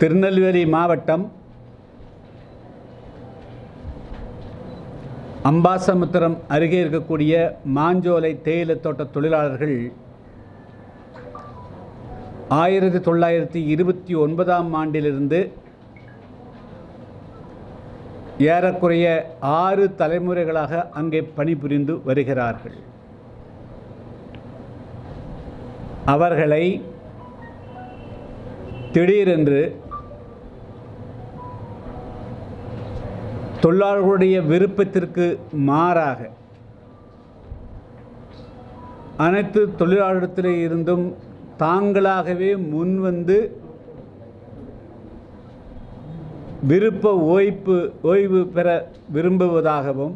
திருநெல்வேலி மாவட்டம் அம்பாசமுத்திரம் அருகே இருக்கக்கூடிய மாஞ்சோலை தேயிலை தோட்ட தொழிலாளர்கள் ஆயிரத்தி தொள்ளாயிரத்தி இருபத்தி ஒன்பதாம் ஆண்டிலிருந்து ஏறக்குறைய ஆறு தலைமுறைகளாக அங்கே பணிபுரிந்து வருகிறார்கள். அவர்களை திடீரென்று தொழிலாளர்களுடைய விருப்பத்திற்கு மாறாக அனைத்து தொழிலாளர்களிடத்தில் இருந்தும் தாங்களாகவே முன்வந்து விருப்ப ஓய்ப்பு ஓய்வு பெற விரும்புவதாகவும்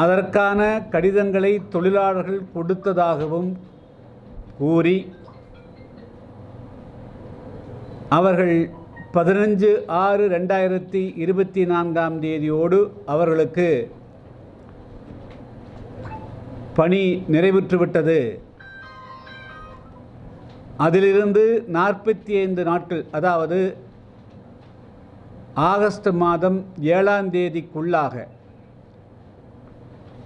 அதற்கான கடிதங்களை தொழிலாளர்கள் கொடுத்ததாகவும் கூறி அவர்கள் பதினஞ்சு ஆறு ரெண்டாயிரத்தி இருபத்தி நான்காம் தேதியோடு அவர்களுக்கு பணி நிறைவுற்றுவிட்டது அதிலிருந்து நாற்பத்தி ஐந்து நாட்கள் அதாவது ஆகஸ்ட் மாதம் ஏழாம் தேதிக்குள்ளாக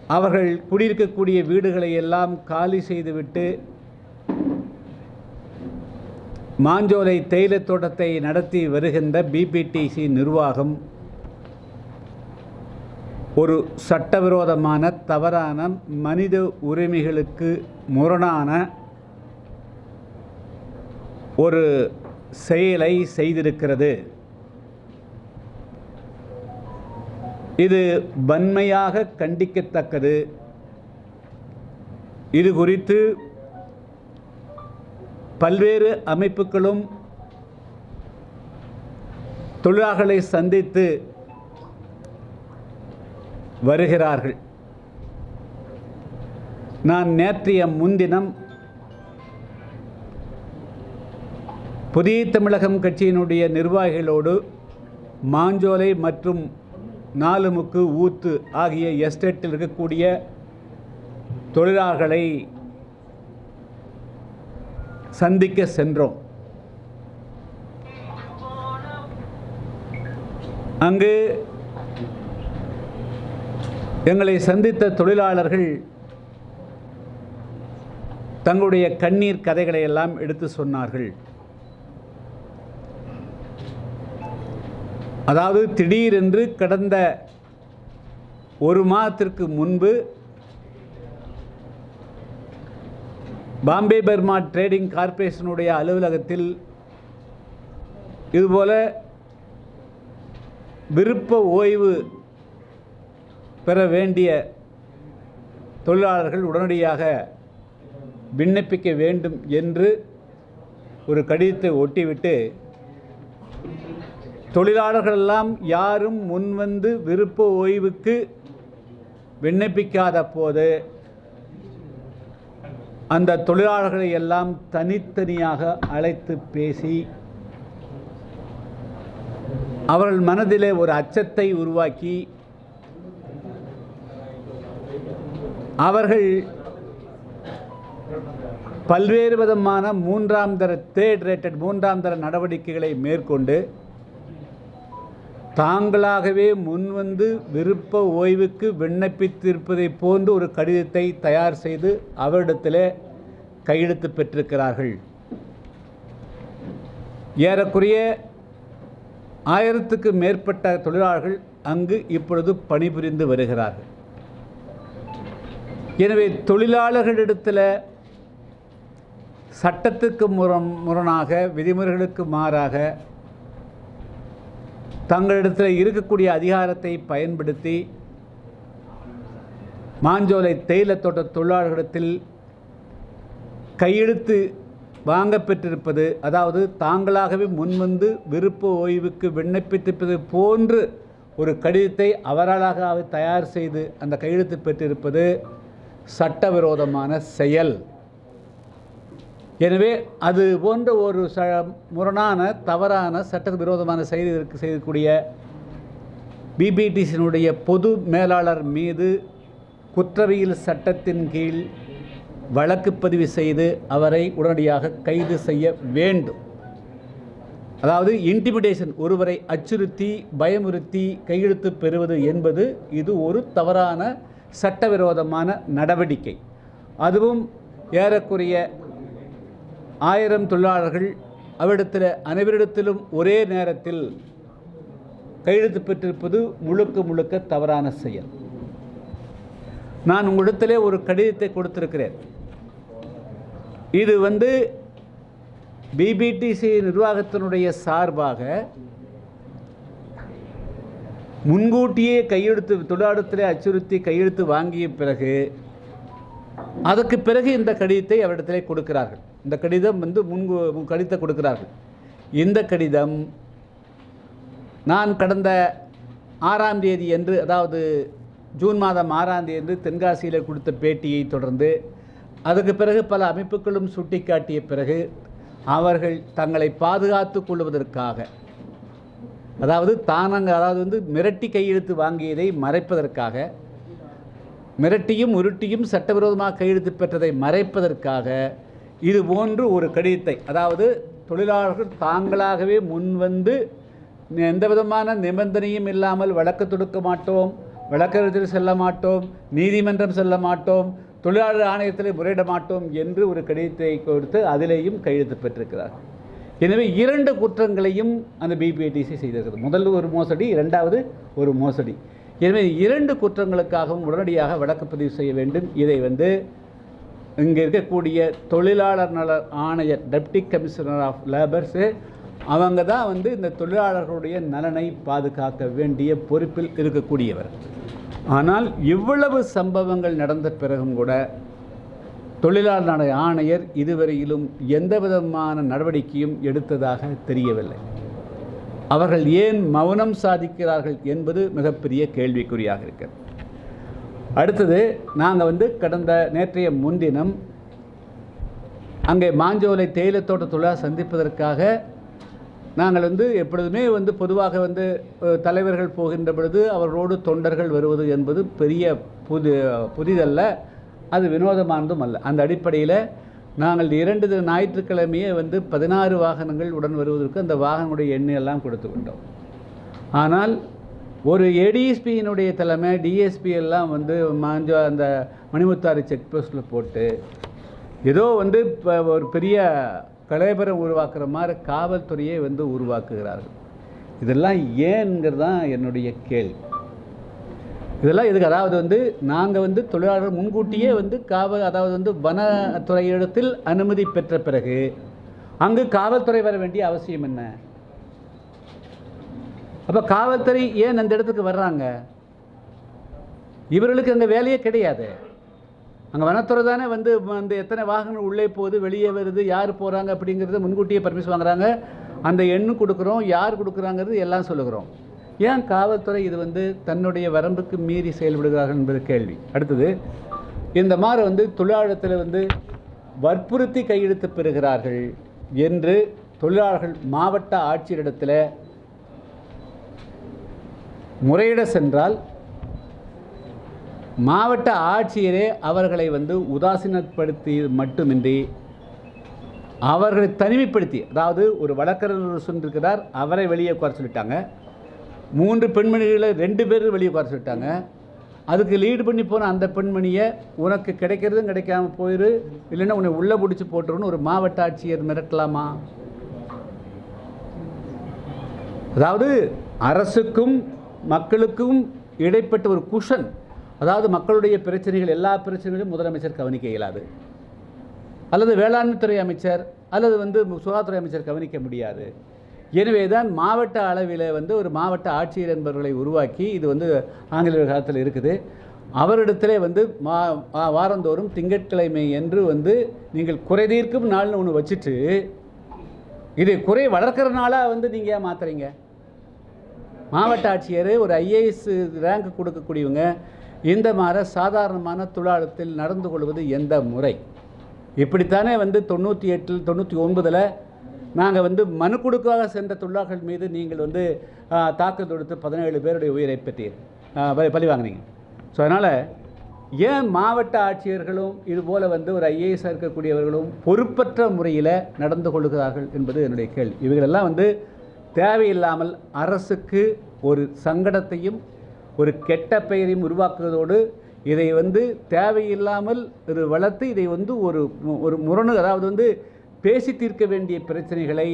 அவர்கள் குடியிருக்கக்கூடிய வீடுகளை எல்லாம் காலி செய்துவிட்டு மாஞ்சோலை தேயிலைத் தோட்டத்தை நடத்தி வருகின்ற பிபிடிசி நிர்வாகம் ஒரு சட்டவிரோதமான தவறான மனித உரிமைகளுக்கு முரணான ஒரு செயலை செய்திருக்கிறது. இது வன்மையாக கண்டிக்கத்தக்கது. இது குறித்து பல்வேறு அமைப்புகளும் தொழிலாளர்களை சந்தித்து வருகிறார்கள். நான் நேற்றைய முன்தினம் புதிய தமிழகம் கட்சியினுடைய நிர்வாகிகளோடு மாஞ்சோலை மற்றும் நாலுமுக்கு ஊத்து ஆகிய எஸ்டேட்டில் இருக்கக்கூடிய தொழிலாளர்களை சந்திக்க சென்றோம். அங்கு எங்களை சந்தித்த தொழிலாளர்கள் தங்களுடைய கண்ணீர் கதைகளை எல்லாம் எடுத்து சொன்னார்கள். அதாவது திடீரென்று கடந்த ஒரு மாதத்திற்கு முன்பு பாம்பே பர்மா ட்ரேடிங் கார்ப்பரேஷனுடைய அலுவலகத்தில் இதுபோல விருப்ப ஓய்வு பெற வேண்டிய தொழிலாளர்கள் உடனடியாக விண்ணப்பிக்க வேண்டும் என்று ஒரு கடிதத்தை ஒட்டிவிட்டு தொழிலாளர்கள் எல்லாம் யாரும் முன்வந்து விருப்ப ஓய்வுக்கு விண்ணப்பிக்காத போது அந்த தொழிலாளர்களை எல்லாம் தனித்தனியாக அழைத்து பேசி அவர்கள் மனதிலே ஒரு அச்சத்தை உருவாக்கி அவர்கள் பல்வேறு விதமான மூன்றாம் தர தேர்ட் ரேட்டட் மூன்றாம் தர நடவடிக்கைகளை மேற்கொண்டு தாங்களாகவே முன்வந்து விருப்ப ஓய்வுக்கு விண்ணப்பித்திருப்பதை போன்று ஒரு கடிதத்தை தயார் செய்து அவரிடத்தில் கையெழுத்து பெற்றிருக்கிறார்கள். ஏறக்குறைய ஆயிரத்துக்கு மேற்பட்ட தொழிலாளர்கள் அங்கு இப்பொழுது பணிபுரிந்து வருகிறார்கள். எனவே தொழிலாளர்களிடத்தில் சட்டத்துக்கு முரண் முரணாக விதிமுறைகளுக்கு மாறாக தங்களிடத்தில் இருக்கக்கூடிய அதிகாரத்தை பயன்படுத்தி மாஞ்சோலை தேயிலை தோட்ட தொழிலாளர்களிடத்தில் கையெழுத்து வாங்க பெற்றிருப்பது அதாவது தாங்களாகவே முன்வந்து விருப்ப ஓய்வுக்கு விண்ணப்பித்திருப்பது போன்று ஒரு கடிதத்தை அவராளாக தயார் செய்து அந்த கையெழுத்து பெற்றிருப்பது சட்டவிரோதமான செயல். எனவே அது போன்ற ஒரு ச முரணான தவறான சட்ட விரோதமான செய்திகளுக்கு செய்யக்கூடிய பிபிடிசியினுடைய பொது மேலாளர் மீது குற்றவியல் சட்டத்தின் கீழ் வழக்கு பதிவு செய்து அவரை உடனடியாக கைது செய்ய வேண்டும். அதாவது இன்டிமிடேஷன் ஒருவரை அச்சுறுத்தி பயமுறுத்தி கையெழுத்து பெறுவது என்பது இது ஒரு தவறான சட்டவிரோதமான நடவடிக்கை. அதுவும் ஏறக்குறைய ஆயிரம் தொழிலாளர்கள் அவரிடத்தில் அனைவரிடத்திலும் ஒரே நேரத்தில் கையெழுத்து பெற்றிருப்பது முழுக்க முழுக்க தவறான செயல். நான் உங்களிடத்திலே ஒரு கடிதத்தை கொடுத்திருக்கிறேன். இது வந்து பிபிடிசி நிர்வாகத்தினுடைய சார்பாக முன்கூட்டியே கையெழுத்து தொழிலாளத்திலே அச்சுறுத்தி கையெழுத்து வாங்கிய பிறகு அதற்கு பிறகு இந்த கடிதத்தை அவரிடத்திலே கொடுக்கிறார்கள். இந்த கடிதம் வந்து முன்கு கடிதத்தை கொடுக்கிறார்கள். இந்த கடிதம் நான் கடந்த ஆறாம் தேதி என்று அதாவது ஜூன் மாதம் ஆறாம் தேதி என்று தென்காசியில் கொடுத்த பேட்டியை தொடர்ந்து அதுக்கு பிறகு பல அமைப்புகளும் சுட்டிக்காட்டிய பிறகு அவர்கள் தங்களை பாதுகாத்து கொள்வதற்காக அதாவது தானங்க அதாவது வந்து மிரட்டி கையெழுத்து வாங்கியதை மறைப்பதற்காக மிரட்டியும் உருட்டியும் சட்டவிரோதமாக கையெழுத்து பெற்றதை மறைப்பதற்காக இது போன்று ஒரு கடிதத்தை அதாவது தொழிலாளர்கள் தாங்களாகவே முன்வந்து எந்த விதமான நிபந்தனையும் இல்லாமல் வழக்கு தொடுக்க மாட்டோம் வழக்கறிஞர் செல்ல மாட்டோம் நீதிமன்றம் செல்ல மாட்டோம் தொழிலாளர் ஆணையத்தில் முறையிட மாட்டோம் என்று ஒரு கடிதத்தை கொடுத்து அதிலேயும் கையெழுத்து பெற்றிருக்கிறார் எனவே இரண்டு குற்றங்களையும் அந்த பிபிஐடிசி செய்திருக்கிறது. முதல் ஒரு மோசடி இரண்டாவது ஒரு மோசடி. எனவே இரண்டு குற்றங்களுக்காகவும் உடனடியாக வழக்கு பதிவு செய்ய வேண்டும். இதை வந்து இங்கே இருக்கக்கூடிய தொழிலாளர் நல ஆணையர் டெப்டி கமிஷனர் ஆஃப் லேபர்ஸு அவங்க தான் வந்து இந்த தொழிலாளர்களுடைய நலனை பாதுகாக்க வேண்டிய பொறுப்பில் இருக்கக்கூடியவர். ஆனால் இவ்வளவு சம்பவங்கள் நடந்த பிறகும் கூட தொழிலாளர் நல ஆணையர் இதுவரையிலும் எந்த விதமான நடவடிக்கையும் எடுத்ததாக தெரியவில்லை. அவர்கள் ஏன் மௌனம் சாதிக்கிறார்கள் என்பது மிகப்பெரிய கேள்விக்குறியாக இருக்கிறது. அடுத்தது நாங்கள் வந்து கடந்த நேற்றைய முன்தினம் அங்கே மாஞ்சோலை தேயிலை தொழிலாளர் சந்திப்பதற்காக நாங்கள் வந்து எப்பொழுதுமே வந்து பொதுவாக வந்து தலைவர்கள் போகின்ற பொழுது அவர்களோடு தொண்டர்கள் வருவது என்பது பெரிய புது புதிதல்ல. அது வினோதமானதும் அல்ல. அந்த அடிப்படையில் நாங்கள் இரண்டு தின ஞாயிற்றுக்கிழமையே வந்து பதினாறு வாகனங்கள் உடன் வருவதற்கு அந்த வாகனங்களுடைய எண்ணையெல்லாம் கொடுத்து கொண்டோம் ஆனால் ஒரு ஏடிஎஸ்பியினுடைய தலைமை டிஎஸ்பி எல்லாம் வந்து மாஞ்சோ அந்த மணிமுத்தாறு செக் போஸ்ட்டில் போட்டு ஏதோ வந்து இப்போ ஒரு பெரிய கலைபரம் உருவாக்குற மாதிரி காவல்துறையை வந்து உருவாக்குகிறார்கள். இதெல்லாம் ஏன்ங்கிறது தான் என்னுடைய கேள்வி. இதெல்லாம் எதுக்கு? அதாவது வந்து நாங்கள் வந்து தொழிலாளர்கள் முன்கூட்டியே வந்து காவல் அதாவது வந்து வனத்துறையிடத்தில் அனுமதி பெற்ற பிறகு அங்கு காவல்துறை வர வேண்டிய அவசியம் என்ன? அப்போ காவல்துறை ஏன் அந்த இடத்துக்கு வர்றாங்க? இவர்களுக்கு அங்கே வேலையே கிடையாது. அங்கே வனத்துறை தானே வந்து அந்த எத்தனை வாகனங்கள் உள்ளே போகுது வெளியே வருது யார் போகிறாங்க அப்படிங்கிறத முன்கூட்டியே பர்மிஷன் வாங்குறாங்க. அந்த எண்ணு கொடுக்குறோம் யார் கொடுக்குறாங்கிறது எல்லாம் சொல்லுகிறோம். ஏன் காவல்துறை இது வந்து தன்னுடைய வரம்புக்கு மீறி செயல்படுகிறார்கள் என்பது கேள்வி. அடுத்தது இந்த மாதிரி வந்து தொழிலாளத்தில் வந்து வற்புறுத்தி கையெழுத்து பெறுகிறார்கள் என்று தொழிலாளர்கள் மாவட்ட ஆட்சியரிடத்தில் முறையிட சென்றால் மாவட்ட ஆட்சியரே அவர்களை வந்து உதாசீனப்படுத்தி மட்டுமின்றி அவர்களை தனிமைப்படுத்தி அதாவது ஒரு வழக்கறிஞர் சொல்லியிருக்கிறார் அவரை வெளியே உட்கார சொல்லிட்டாங்க. மூன்று பெண்மணிகளை ரெண்டு பேர் வெளியே உட்கார சொல்லிட்டாங்க. அதுக்கு லீடு பண்ணி போன அந்த பெண்மணியை உனக்கு கிடைக்கிறதும் கிடைக்காம போயிரு இல்லைன்னா உன்னை உள்ளே பிடிச்சி போட்டுருன்னு ஒரு மாவட்ட ஆட்சியர் மிரட்டலாமா? அதாவது அரசுக்கும் மக்களுக்கும் இடைப்பட்ட ஒரு குஷன் அதாவது மக்களுடைய பிரச்சனைகள் எல்லா பிரச்சனைகளையும் முதலமைச்சர் கவனிக்க இயலாது. அல்லது வேளாண்மைத்துறை அமைச்சர் அல்லது வந்து சுகாதாரத்துறை அமைச்சர் கவனிக்க முடியாது. எனவே தான் மாவட்ட அளவில் வந்து ஒரு மாவட்ட ஆட்சியர் என்பவர்களை உருவாக்கி இது வந்து ஆங்கிலேயர் காலத்தில் இருக்குது. அவரிடத்திலே வந்து மா வாரந்தோறும் திங்கட்கிழமை என்று வந்து நீங்கள் குறை தீர்க்கும் நாள்னு ஒன்று வச்சுட்டு இதை குறை வளர்க்குறனால வந்து நீங்கள் ஏன் மாற்றுறீங்க மாவட்ட ஆட்சியர் ஒரு ஐஏஎஸ் ரேங்க் கொடுக்கக்கூடியவங்க இந்த மாதிரி சாதாரணமான தொழிலாளத்தில் நடந்து கொள்வது எந்த முறை? இப்படித்தானே வந்து தொண்ணூற்றி எட்டில் தொண்ணூற்றி ஒன்பதில் நாங்கள் வந்து மனு கொடுக்காக சென்ற தொழிலாளர்கள் மீது நீங்கள் வந்து தாக்குதல் தொடுத்து பதினேழு பேருடைய உயிரை பற்றி பழி வாங்கினீங்க. ஸோ அதனால் ஏன் மாவட்ட ஆட்சியர்களும் இதுபோல் வந்து ஒரு ஐஏஎஸ் இருக்கக்கூடியவர்களும் பொறுப்பற்ற முறையில் நடந்து கொள்கிறார்கள் என்பது என்னுடைய கேள்வி. இவைகளெல்லாம் வந்து தேவையில்லாமல் அரசுக்கு ஒரு சங்கடத்தையும் ஒரு கெட்ட பெயரையும் உருவாக்குவதோடு இதை வந்து தேவையில்லாமல் இது வளர்த்து இதை வந்து ஒரு ஒரு முரணு அதாவது வந்து பேசி தீர்க்க வேண்டிய பிரச்சனைகளை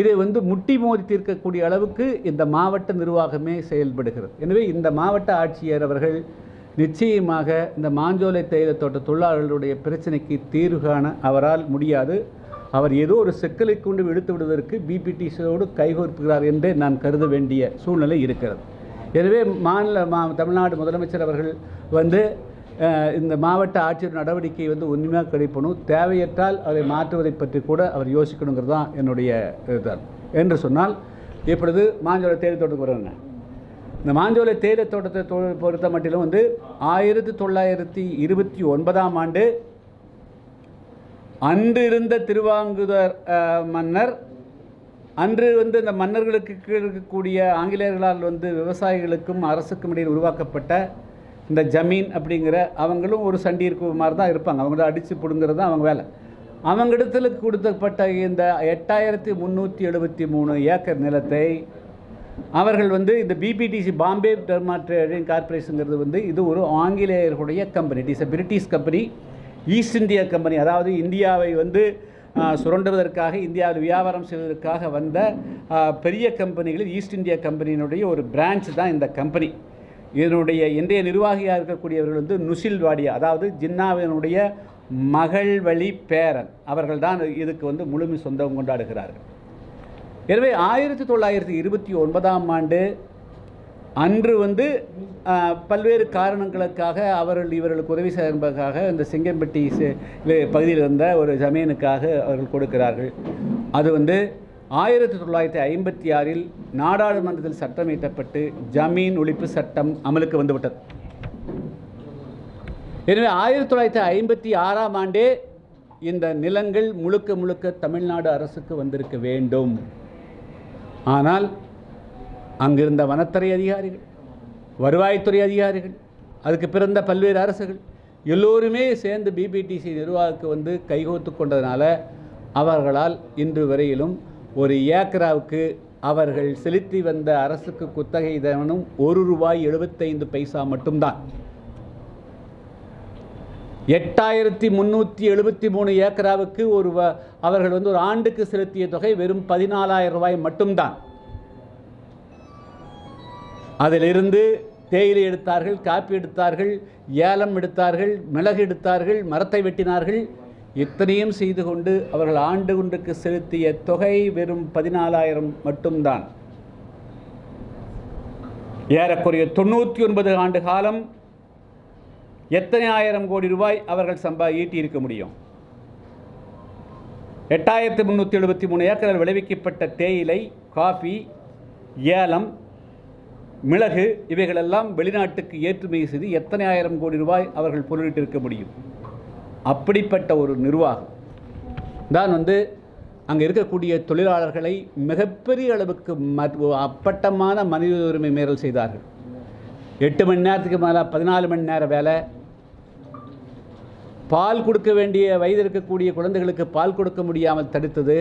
இதை வந்து முட்டி மோதி தீர்க்கக்கூடிய அளவுக்கு இந்த மாவட்ட நிர்வாகமே செயல்படுகிறது. எனவே இந்த மாவட்ட ஆட்சியர் அவர்கள் நிச்சயமாக இந்த மாஞ்சோலை தேயிலை தோட்ட தொழிலாளர்களுடைய பிரச்சனைக்கு தீர்வு காண அவரால் முடியாது. அவர் ஏதோ ஒரு சிக்கலை கொண்டு விடுத்து விடுவதற்கு பிபிடிசியோடு கைகோர்ப்புகிறார் என்றே நான் கருத வேண்டிய சூழ்நிலை இருக்கிறது. எனவே மாநில மா தமிழ்நாடு முதலமைச்சர் அவர்கள் வந்து இந்த மாவட்ட ஆட்சியர் நடவடிக்கை வந்து உண்மையாக கிடைப்பணும் தேவையற்றால் அதை மாற்றுவதை பற்றி கூட அவர் யோசிக்கணுங்கிறது தான் என்னுடைய இதுதான். என்று சொன்னால் இப்பொழுது மாஞ்சோலை தேயிலை தோட்டத்துக்கு வருவாங்க இந்த மாஞ்சோலை தேயிலை தோட்டத்தை பொறுத்த மட்டிலும் வந்து ஆயிரத்தி தொள்ளாயிரத்தி இருபத்தி ஒன்பதாம் ஆண்டு அன்று இருந்த திருவாங்குதர் மன்னர் அன்று வந்து இந்த மன்னர்களுக்கு கீழ் இருக்கக்கூடிய ஆங்கிலேயர்களால் வந்து விவசாயிகளுக்கும் அரசுக்கும் இடையில் உருவாக்கப்பட்ட இந்த ஜமீன் அப்படிங்கிற அவங்களும் ஒரு சண்டி இருக்கிற மாதிரி தான் இருப்பாங்க. அவங்கள அடித்து பிடுங்கிறது தான் அவங்க வேலை. அவங்க இடத்துல கொடுத்தப்பட்ட இந்த எட்டாயிரத்தி முந்நூற்றி எழுபத்தி மூணு ஏக்கர் நிலத்தை அவர்கள் வந்து இந்த பிபிடிசி பாம்பே டெர்மா ட்ரேடிங் கார்பரேஷனுங்கிறது வந்து இது ஒரு ஆங்கிலேயர்களுடைய company. It is a British company East India company அதாவது இந்தியாவை வந்து சுரண்டுவதற்காக இந்தியாவில் வியாபாரம் செய்வதற்காக வந்த பெரிய கம்பெனிகளில் ஈஸ்ட் இந்தியா கம்பெனியினுடைய ஒரு பிரான்ச் தான் இந்த கம்பெனி இதனுடைய இன்றைய நிர்வாகியாக இருக்கக்கூடியவர்கள் வந்து நுசில் வாடியா அதாவது ஜின்னாவினுடைய மகள் வழி பேரன். அவர்கள் தான் இதுக்கு வந்து முழுமை சொந்தம் கொண்டாடுகிறார்கள். எனவே ஆயிரத்தி தொள்ளாயிரத்தி இருபத்தி ஒன்பதாம் ஆண்டு அன்று வந்து பல்வேறு காரணங்களுக்காக அவர்கள் இவர்களுக்கு உதவி செய்வதற்காக இந்த செங்கம்பட்டி பகுதியில் இருந்த ஒரு ஜமீனுக்காக அவர்கள் கொடுக்கிறார்கள். அது வந்து ஆயிரத்தி தொள்ளாயிரத்தி ஐம்பத்தி ஆறில் நாடாளுமன்றத்தில் சட்டம் இயற்றப்பட்டு ஜமீன் ஒழிப்பு சட்டம் அமலுக்கு வந்துவிட்டது. எனவே ஆயிரத்தி தொள்ளாயிரத்தி ஐம்பத்தி ஆறாம் ஆண்டே இந்த நிலங்கள் முழுக்க முழுக்க தமிழ்நாடு அரசுக்கு வந்திருக்க வேண்டும். ஆனால் அங்கிருந்த வனத்துறை அதிகாரிகள் வருவாய்த்துறை அதிகாரிகள் அதுக்கு பிறந்த பல்வேறு அரசுகள் எல்லோருமே சேர்ந்து பிபிடிசி நிர்வாகத்துக்கு வந்து கைகோத்து கொண்டதுனால அவர்களால் இன்று வரையிலும் ஒரு ஏக்கராவுக்கு அவர்கள் செலுத்தி வந்த அரசுக்கு குத்தகை தவணும் ஒரு ரூபாய் எழுபத்தைந்து பைசா மட்டும்தான். எட்டாயிரத்தி முந்நூற்றி எழுபத்தி மூணு ஏக்கராவுக்கு ஒரு வ- அவர்கள் வந்து ஒரு ஆண்டுக்கு செலுத்திய தொகை வெறும் பதினாலாயிரம் ரூபாய் மட்டும்தான். அதிலிருந்து தேயிலை எடுத்தார்கள் காப்பி எடுத்தார்கள் ஏலம் எடுத்தார்கள் மிளகு எடுத்தார்கள் மரத்தை வெட்டினார்கள். இத்தனையும் செய்து கொண்டு அவர்கள் ஆண்டு ஒன்றுக்கு செலுத்திய தொகை வெறும் பதினாலாயிரம் மட்டும்தான். ஏறக்குறைய தொண்ணூற்றி ஒன்பது ஆண்டு காலம் எத்தனை ஆயிரம் கோடி ரூபாய் அவர்கள் சம்பா ஈட்டியிருக்க முடியும்? எட்டாயிரத்து முந்நூற்றி எழுபத்தி மூணு ஏக்கரில் விளைவிக்கப்பட்ட தேயிலை காஃபி ஏலம் மிளகு இவைகளெல்லாம் வெளிநாட்டுக்கு ஏற்றுமதி செய்து எத்தனை ஆயிரம் கோடி ரூபாய் அவர்கள் பொருளிட்டிருக்க முடியும்? அப்படிப்பட்ட ஒரு நிர்வாகம். தான் வந்து அங்கே இருக்கக்கூடிய தொழிலாளர்களை மிகப்பெரிய அளவுக்கு ம அப்பட்டமான மனித உரிமை மீறல் செய்தார்கள். எட்டு மணி நேரத்துக்கு மேலே பதினாலு மணி நேரம் வேலை. பால் கொடுக்க வேண்டிய வயது இருக்கக்கூடிய குழந்தைகளுக்கு பால் கொடுக்க முடியாமல் தடுத்தது.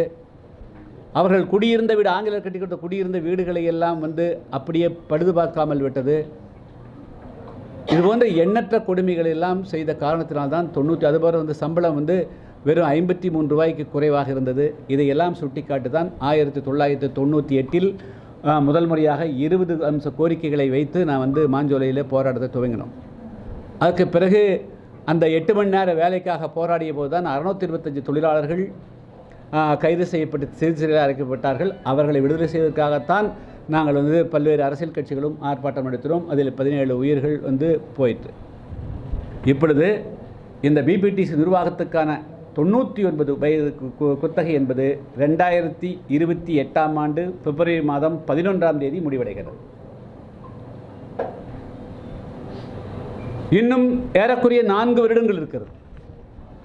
அவர்கள் குடியிருந்த வீடு ஆங்கிலர் கட்டி கொடுத்த குடியிருந்த வீடுகளை எல்லாம் வந்து அப்படியே பழுது பார்க்காமல் விட்டது. இது போன்ற எண்ணற்ற கொடுமைகள் எல்லாம் செய்த காரணத்தினால்தான் தொண்ணூற்றி அதுபோல் வந்து சம்பளம் வந்து வெறும் ஐம்பத்தி மூன்று ரூபாய்க்கு குறைவாக இருந்தது. இதையெல்லாம் சுட்டிக்காட்டு தான் ஆயிரத்தி தொள்ளாயிரத்தி தொண்ணூற்றி எட்டில் முதல் முறையாக இருபது அம்ச கோரிக்கைகளை வைத்து நான் வந்து மாஞ்சோலையில் போராட்டத்தை துவங்கினோம். அதுக்கு பிறகு அந்த எட்டு மணி நேர வேலைக்காக போராடிய போது தான் அறுநூத்தி இருபத்தஞ்சு தொழிலாளர்கள் கைது செய்யப்பட்டு சிறு சிறையில் அழைக்கப்பட்டார்கள். அவர்களை விடுதலை செய்வதற்காகத்தான் நாங்கள் வந்து பல்வேறு அரசியல் கட்சிகளும் ஆர்ப்பாட்டம் நடத்தினோம். அதில் பதினேழு உயிர்கள் வந்து போயிற்று. இப்பொழுது இந்த பிபிடிசி நிர்வாகத்துக்கான தொண்ணூற்றி ஒன்பது வயது கு- குத்தகை என்பது ரெண்டாயிரத்தி இருபத்தி எட்டாம் ஆண்டு பிப்ரவரி மாதம் பதினொன்றாம் தேதி முடிவடைகிறது. இன்னும் ஏறக்குறைய நான்கு வருடங்கள் இருக்கிறது.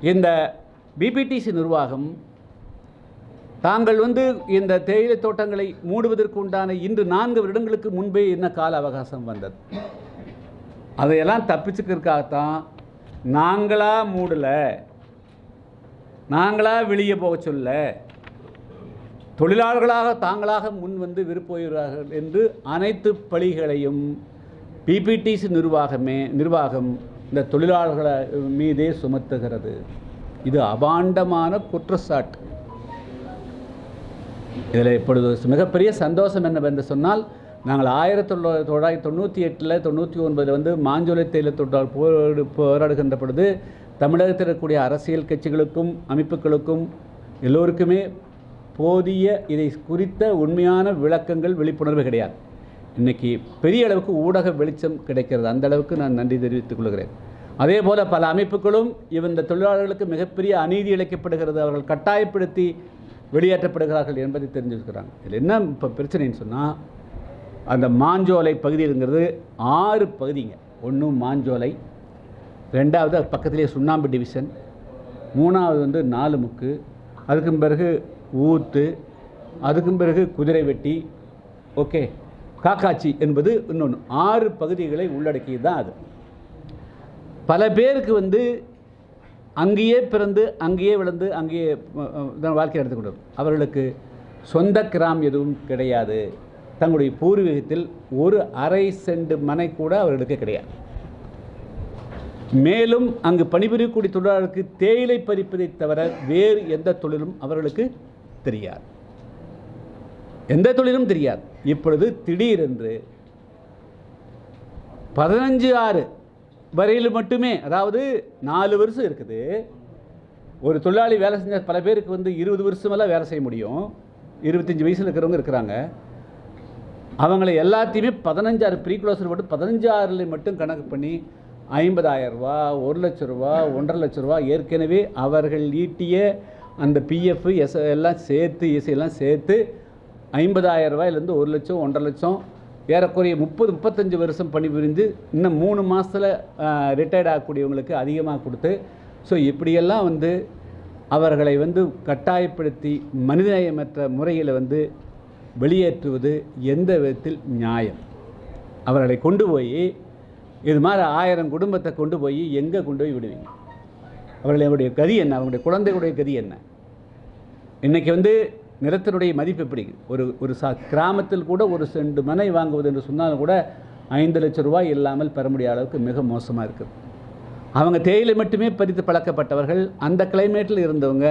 இந்த பிபிடிசி நிர்வாகம் தாங்கள் வந்து இந்த தேயிலை தோட்டங்களை மூடுவதற்கு உண்டான இன்று நான்கு வருடங்களுக்கு முன்பே என்ன கால அவகாசம் வந்தது? அதையெல்லாம் தப்பிச்சுக்கிறதுக்காகத்தான் நாங்களா மூடலை. நாங்களா வெளியே போக சொல்ல. தொழிலாளர்களாக தாங்களாக முன் வந்து விருப்போகிறார்கள் என்று அனைத்து பழிகளையும் பிபிடிசி நிர்வாகமே நிர்வாகம் இந்த தொழிலாளர்களை மீதே சுமத்துகிறது. இது அபாண்டமான குற்றச்சாட்டு. இதில் இப்பொழுது மிகப்பெரிய சந்தோஷம் என்னவென்று சொன்னால் நாங்கள் ஆயிரத்தி தொள்ளாயிரத்தி தொள்ளாயிரத்தி தொண்ணூற்றி எட்டில் தொண்ணூற்றி ஒன்பதில் வந்து மாஞ்சோலை தேயிலை தொட்டால் போராடு போராடுகின்ற பொழுது தமிழகத்தில் இருக்கக்கூடிய அரசியல் கட்சிகளுக்கும் அமைப்புகளுக்கும் எல்லோருக்குமே போதிய இதை குறித்த உண்மையான விளக்கங்கள் விழிப்புணர்வு கிடையாது. இன்றைக்கி பெரிய அளவுக்கு ஊடக வெளிச்சம் கிடைக்கிறது. அந்த அளவுக்கு நான் நன்றி தெரிவித்துக் கொள்கிறேன். அதே போல் பல அமைப்புகளும் இந்த தொழிலாளர்களுக்கு மிகப்பெரிய அநீதி இழைக்கப்படுகிறது. அவர்கள் கட்டாயப்படுத்தி வெளியேற்றப்படுகிறார்கள் என்பதை தெரிஞ்சிருக்கிறாங்க. இதில் என்ன இப்போ பிரச்சனைன்னு சொன்னால் அந்த மாஞ்சோலை பகுதிங்கிறது ஆறு பகுதிங்க. ஒன்று மாஞ்சோலை ரெண்டாவது அது பக்கத்துலேயே சுண்ணாம்பு டிவிஷன் மூணாவது வந்து நாலு முக்கு அதுக்கும் பிறகு ஊத்து அதுக்கும் பிறகு குதிரை வெட்டி ஓகே காக்காச்சி என்பது இன்னொன்று ஆறு பகுதிகளை உள்ளடக்கியது தான் அது. பல பேருக்கு வந்து அங்கேயே பிறந்து அங்கேயே விழுந்து அங்கேயே அஹ், அஹ், வாழ்க்கை நடத்தி கொண்டு அவர்களுக்கு சொந்த கிராம் எதுவும் கிடையாது. தங்களுடைய பூர்வீகத்தில் ஒரு அரை செண்டு மனை கூட அவர்களுக்கு கிடையாது. மேலும் அங்கு பணிபுரியக்கூடிய தொழிலாளருக்கு தேயிலை பறிப்பதை தவிர வேறு எந்த தொழிலும் அவர்களுக்கு தெரியாது. எந்த தொழிலும் தெரியாது. இப்பொழுது திடீரென்று பதினஞ்சு ஆறு வரையில் மட்டுமே அதாவது நாலு வருஷம் இருக்குது. ஒரு தொழிலாளி வேலை செஞ்ச பல பேருக்கு வந்து இருபது வருஷமெல்லாம் வேலை செய்ய முடியும். இருபத்தஞ்சி வயசில் இருக்கிறவங்க இருக்கிறாங்க. அவங்கள எல்லாத்தையுமே பதினஞ்சாறு ப்ரீக்ளோசர் மட்டும் போட்டு பதினஞ்சாறுல மட்டும் கணக்கு பண்ணி ஐம்பதாயிரம் ரூபா ஒரு லட்ச ரூபா ஒன்றரை லட்ச ரூபா ஏற்கனவே அவர்கள் ஈட்டிய அந்த பிஎஃப் எஸ் எல்லாம் சேர்த்து இசையெல்லாம் சேர்த்து ஐம்பதாயிரரூபாயிலேருந்து ஒரு லட்சம் ஒன்றரை லட்சம் ஏறக்குறைய முப்பது முப்பத்தஞ்சு வருஷம் பணிபுரிந்து இன்னும் மூணு மாதத்தில் ரிட்டையர்ட் ஆகக்கூடியவங்களுக்கு அதிகமாக கொடுத்து ஸோ இப்படியெல்லாம் வந்து அவர்களை வந்து கட்டாயப்படுத்தி மனிதநேயமற்ற முறையில் வந்து வெளியேற்றுவது எந்த விதத்தில் நியாயம்? அவர்களை கொண்டு போய் இது மாதிரி ஆயிரம் குடும்பத்தை கொண்டு போய் எங்கே கொண்டு போய் விடுவீங்க? அவர்களுடைய கதி என்ன? அவங்களுடைய குழந்தைகளுடைய கதி என்ன? இன்றைக்கி வந்து நிலத்தினுடைய மதிப்பு எப்படி? ஒரு ஒரு சா கிராமத்தில் கூட ஒரு செண்டு மனை வாங்குவது என்று சொன்னாலும் கூட ஐந்து லட்சம் ரூபாய் இல்லாமல் பெற முடியாத அளவுக்கு மிக மோசமாக இருக்குது அவங்க தேயிலை மட்டுமே பறித்து பழக்கப்பட்டவர்கள். அந்த கிளைமேட்டில் இருந்தவங்க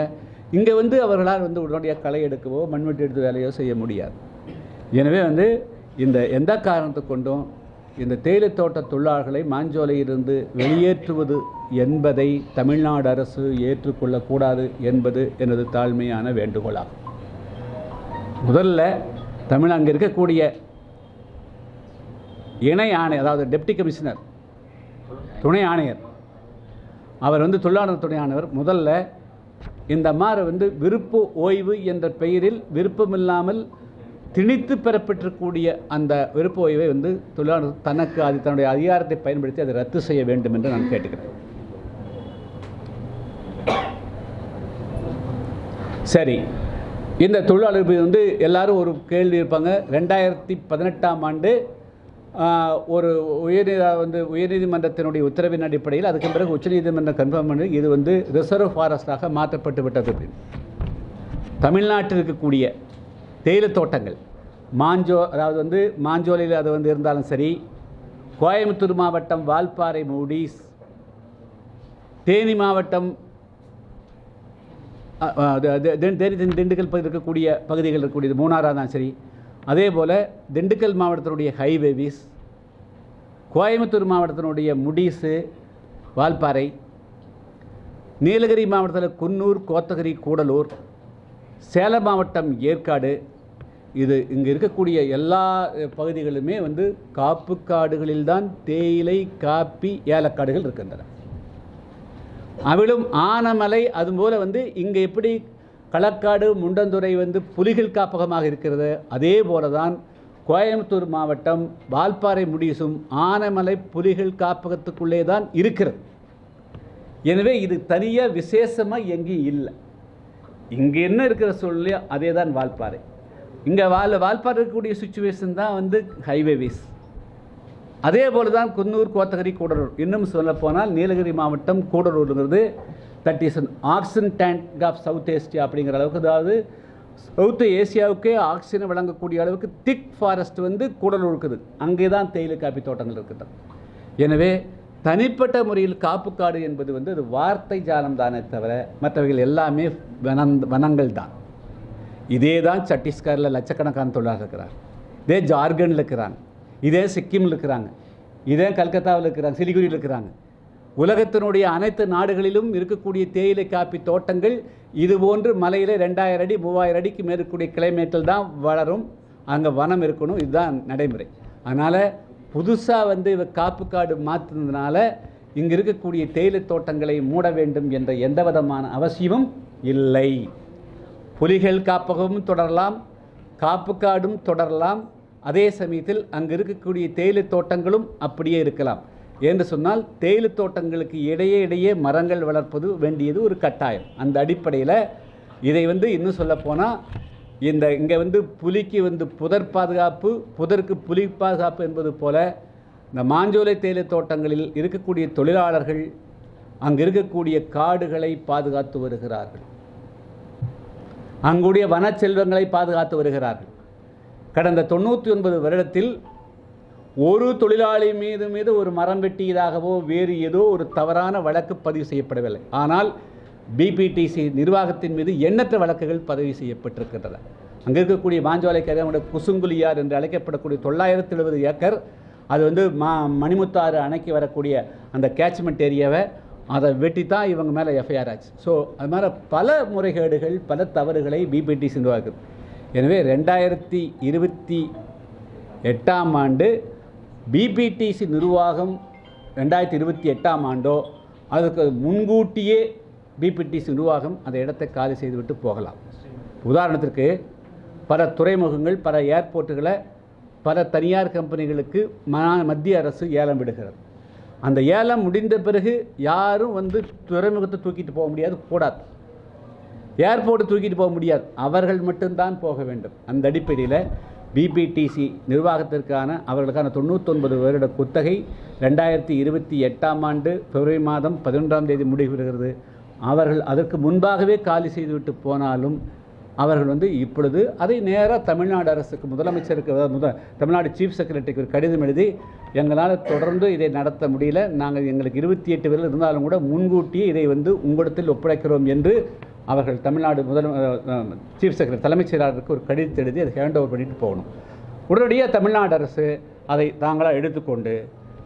இங்கே வந்து அவர்களால் வந்து உடனடியாக களை எடுக்கவோ மண்வெட்டி எடுத்து வேலையோ செய்ய முடியாது. எனவே வந்து இந்த எந்த காரணத்தை கொண்டும் இந்த தேயிலை தோட்ட தொழிலாளர்களை மாஞ்சோலையிலிருந்து வெளியேற்றுவது என்பதை தமிழ்நாடு அரசு ஏற்றுக்கொள்ளக்கூடாது என்பது எனது தாழ்மையான வேண்டுகோளாகும். முதல்ல தமிழ் அங்கே இருக்கக்கூடிய இணை ஆணையர் அதாவது டெப்டி கமிஷனர் துணை ஆணையர். அவர் வந்து தொழிலாளர் துணை ஆணையர். முதல்ல இந்த மாதிரி வந்து விருப்ப ஓய்வு என்ற பெயரில் விருப்பமில்லாமல் திணித்து பெறப்பட்டிருக்கக்கூடிய அந்த விருப்ப ஓய்வை வந்து தொழிலாளர் தனக்கு அது தன்னுடைய அதிகாரத்தை பயன்படுத்தி அதை ரத்து செய்ய வேண்டும் என்று நான் கேட்டுக்கிறேன். சரி. இந்த தொழிலாளர் வந்து எல்லாரும் ஒரு கேள்வி இருப்பாங்க. ரெண்டாயிரத்தி பதினெட்டாம் ஆண்டு ஒரு உயர்நீதி வந்து உயர்நீதிமன்றத்தினுடைய உத்தரவின் அடிப்படையில் அதுக்கு பிறகு உச்சநீதிமன்றம் கன்ஃபார்ம் பண்ணி இது வந்து ரிசர்வ் ஃபாரஸ்டாக மாற்றப்பட்டு விட்டது. அப்படின்னு தமிழ்நாட்டில் இருக்கக்கூடிய தேயிலை தோட்டங்கள் மாஞ்சோ அதாவது வந்து மாஞ்சோலையில் அது வந்து இருந்தாலும் சரி கோயம்புத்தூர் மாவட்டம் வால்பாறை மூடிஸ் தேனி மாவட்டம் அ, அ, அது- அது தென்- தேனி தென் திண்டுக்கல் இருக்கக்கூடிய பகுதிகள் இருக்கக்கூடியது மூணாறாக தான் சரி. அதே போல் திண்டுக்கல் மாவட்டத்தினுடைய ஹைவேவிஸ் கோயம்புத்தூர் மாவட்டத்தினுடைய முடிசு வால்பாறை நீலகிரி மாவட்டத்தில் குன்னூர் கோத்தகிரி கூடலூர் சேலம் மாவட்டம் ஏற்காடு இது இங்கே இருக்கக்கூடிய எல்லா பகுதிகளுமே வந்து காப்பு காடுகளில்தான் தேயிலை காப்பி ஏலக்காடுகள் இருக்கின்றன. அவிழும் ஆனமலை அதுபோல் வந்து இங்கே எப்படி களக்காடு முண்டந்துறை வந்து புலிகள் காப்பகமாக இருக்கிறது அதே போல தான் கோயம்புத்தூர் மாவட்டம் வால்பாறை முடிசும் ஆனமலை புலிகள் காப்பகத்துக்குள்ளே தான் இருக்கிறது. எனவே இது தனியாக விசேஷமாக எங்கேயும் இல்லை. இங்கே என்ன இருக்கிற சூழ்நிலையோ அதே தான் வால்பாறை. இங்கே வால் வால்பாறை இருக்கக்கூடிய சுச்சுவேஷன் தான் வந்து ஹைவேவேஸ் அதே போல தான் குன்னூர் கோத்தகிரி கூடலூர். இன்னும் சொல்லப்போனால் நீலகிரி மாவட்டம் கூடலூருங்கிறது that is an oxygen tank of South Asia அப்படிங்கிற அளவுக்கு. அதாவது சவுத் ஏசியாவுக்கே ஆக்சிஜன் வழங்கக்கூடிய அளவுக்கு திக் ஃபாரஸ்ட் வந்து கூடலூர் இருக்குது அங்கே தான் தேயிலை காப்பி தோட்டங்கள் இருக்குது எனவே தனிப்பட்ட முறையில் காப்புக்காடு என்பது வந்து அது வார்த்தை ஜாலம் தானே தவிர மற்றவைகள் எல்லாமே வனந் வனங்கள் தான். இதே தான் சத்தீஸ்கரில் லட்சக்கணக்கான தொழிலாளர் இருக்கிறார் இதே ஜார்க்கண்டில் இருக்கிறாங்க. இதே சிக்கிமில் இருக்கிறாங்க. இதே கல்கத்தாவில் இருக்கிறாங்க சிலிகுரியில் இருக்கிறாங்க. உலகத்தினுடைய அனைத்து நாடுகளிலும் இருக்கக்கூடிய தேயிலை காப்பி தோட்டங்கள் இது போன்று மலையில் ரெண்டாயிரம் அடி மூவாயிரம் அடிக்கு மேற்கக்கூடிய கிளைமேட்டில் தான் வளரும். அங்கே வனம் இருக்கணும் இதுதான் நடைமுறை. அதனால் புதுசாக வந்து இவ காப்பு காடு மாற்றுனதுனால இங்கே இருக்கக்கூடிய தேயிலை தோட்டங்களை மூட வேண்டும் என்ற எந்த விதமான அவசியமும் இல்லை. புலிகள் காப்பகமும் தொடரலாம் காப்பு காடும் தொடரலாம். அதே சமயத்தில் அங்கு இருக்கக்கூடிய தேயிலை தோட்டங்களும் அப்படியே இருக்கலாம். என்று சொன்னால் தேயிலை தோட்டங்களுக்கு இடையே இடையே மரங்கள் வளர்ப்பது வேண்டியது ஒரு கட்டாயம். அந்த அடிப்படையில் இதை வந்து இன்னும் சொல்லப்போனால் இந்த இங்கே வந்து புலிக்கு வந்து புதர் பாதுகாப்பு புதருக்கு புலி பாதுகாப்பு என்பது போல இந்த மாஞ்சோலை தேயிலை தோட்டங்களில் இருக்கக்கூடிய தொழிலாளர்கள் அங்கு இருக்கக்கூடிய காடுகளை பாதுகாத்து வருகிறார்கள். அங்குடைய வனச்செல்வங்களை பாதுகாத்து வருகிறார்கள். கடந்த தொண்ணூற்றி ஒன்பது வருடத்தில் ஒரு தொழிலாளி மீது மீது ஒரு மரம் வெட்டியதாகவோ வேறு ஏதோ ஒரு தவறான வழக்கு பதிவு செய்யப்படவில்லை. ஆனால் பிபிடிசி நிர்வாகத்தின் மீது எண்ணற்ற வழக்குகள் பதிவு செய்யப்பட்டிருக்கின்றன. அங்கே இருக்கக்கூடிய மாஞ்சோலை கரையோட குசுங்குலியார் என்று அழைக்கப்படக்கூடிய தொள்ளாயிரத்தி எழுபது ஏக்கர் அது வந்து மா மணிமுத்தாறு அணைக்கு வரக்கூடிய அந்த கேட்ச்மெண்ட் ஏரியாவை அதை வெட்டி தான் இவங்க மேலே எஃப்ஐஆர் ஆச்சு. ஸோ அது மாதிரி பல முறைகேடுகள் பல தவறுகளை பிபிடிசி நிர்வாகம் எனவே ரெண்டாயிரத்தி இருபத்தி எட்டாம் ஆண்டு பிபிடிசி நிர்வாகம் ரெண்டாயிரத்தி இருபத்தி எட்டாம் ஆண்டோ அதுக்கு முன்கூட்டியே பிபிடிசி நிர்வாகம் அந்த இடத்தை காலி செய்துவிட்டு போகலாம். உதாரணத்திற்கு பல துறைமுகங்கள் பல ஏர்போர்ட்டுகளை பல தனியார் கம்பெனிகளுக்கு ம- மத்திய அரசு ஏலம் விடுகிறது. அந்த ஏலம் முடிந்த பிறகு யாரும் வந்து துறைமுகத்தை தூக்கிட்டு போக முடியாது கூடாது. ஏர்போர்ட்டு தூக்கிட்டு போக முடியாது. அவர்கள் மட்டும்தான் போக வேண்டும். அந்த அடிப்படையில் பிபிடிசி நிர்வாகத்திற்கான அவர்களுக்கான தொண்ணூத்தொன்பது வருட குத்தகை ரெண்டாயிரத்தி இருபத்தி எட்டாம் ஆண்டு பிப்ரவரி மாதம் பதினொன்றாம் தேதி முடிவுறுகிறது அவர்கள் அதற்கு முன்பாகவே காலி செய்துவிட்டு போனாலும் அவர்கள் வந்து இப்பொழுது அதை நேராக தமிழ்நாடு அரசுக்கு முதலமைச்சருக்கு முதல் முத தமிழ்நாடு சீஃப் செக்ரட்டரிக்கு ஒரு கடிதம் எழுதி எங்களால் தொடர்ந்து இதை நடத்த முடியல. நாங்கள் எங்களுக்கு இருபத்தி எட்டு பேரில் இருந்தாலும் கூட முன்கூட்டியே இதை வந்து உங்களிடத்தில் ஒப்படைக்கிறோம் என்று அவர்கள் தமிழ்நாடு முதல் சீஃப் செக்ரட்டரி தலைமைச் செயலாளருக்கு ஒரு கடிதத்தை எழுதி அதை ஹேண்ட் ஓவர் பண்ணிட்டு போகணும். உடனடியாக தமிழ்நாடு அரசு அதை தாங்களாக எடுத்துக்கொண்டு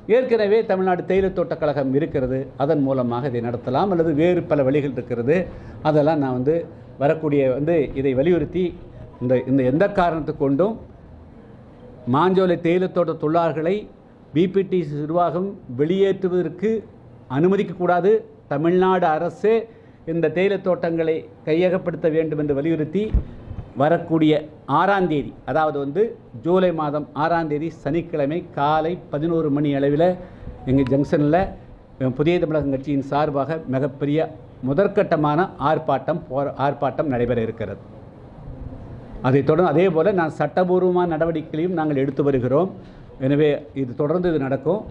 ஏற்கனவே தமிழ்நாடு தேயிலை தோட்டக் கழகம் இருக்கிறது. அதன் மூலமாக இதை நடத்தலாம். அல்லது வேறு பல வழிகள் இருக்கிறது. அதெல்லாம் நான் வந்து வரக்கூடிய வந்து இதை வலியுறுத்தி இந்த இந்த எந்த காரணத்தை கொண்டும் மாஞ்சோலை தேயிலத்தோட்ட தொழிலாளர்களை பிபிடி நிர்வாகம் வெளியேற்றுவதற்கு அனுமதிக்கக்கூடாது தமிழ்நாடு அரசு இந்த தேயிலை தோட்டங்களை கையகப்படுத்த வேண்டும் என்று வலியுறுத்தி வரக்கூடிய ஆறாம் தேதி அதாவது வந்து ஜூலை மாதம் ஆறாம் தேதி சனிக்கிழமை காலை பதினோரு மணி அளவில் எங்கள் ஜங்ஷனில் புதிய தமிழகம் கட்சியின் சார்பாக மிகப்பெரிய முதற்கட்டமான ஆர்ப்பாட்டம் போர ஆர்ப்பாட்டம் நடைபெற இருக்கிறது. அதைத் தொடர்ந்து அதே போல் நான் சட்டபூர்வமான நடவடிக்கைகளையும் நாங்கள் எடுத்து வருகிறோம். எனவே இது தொடர்ந்து இது நடக்கும்.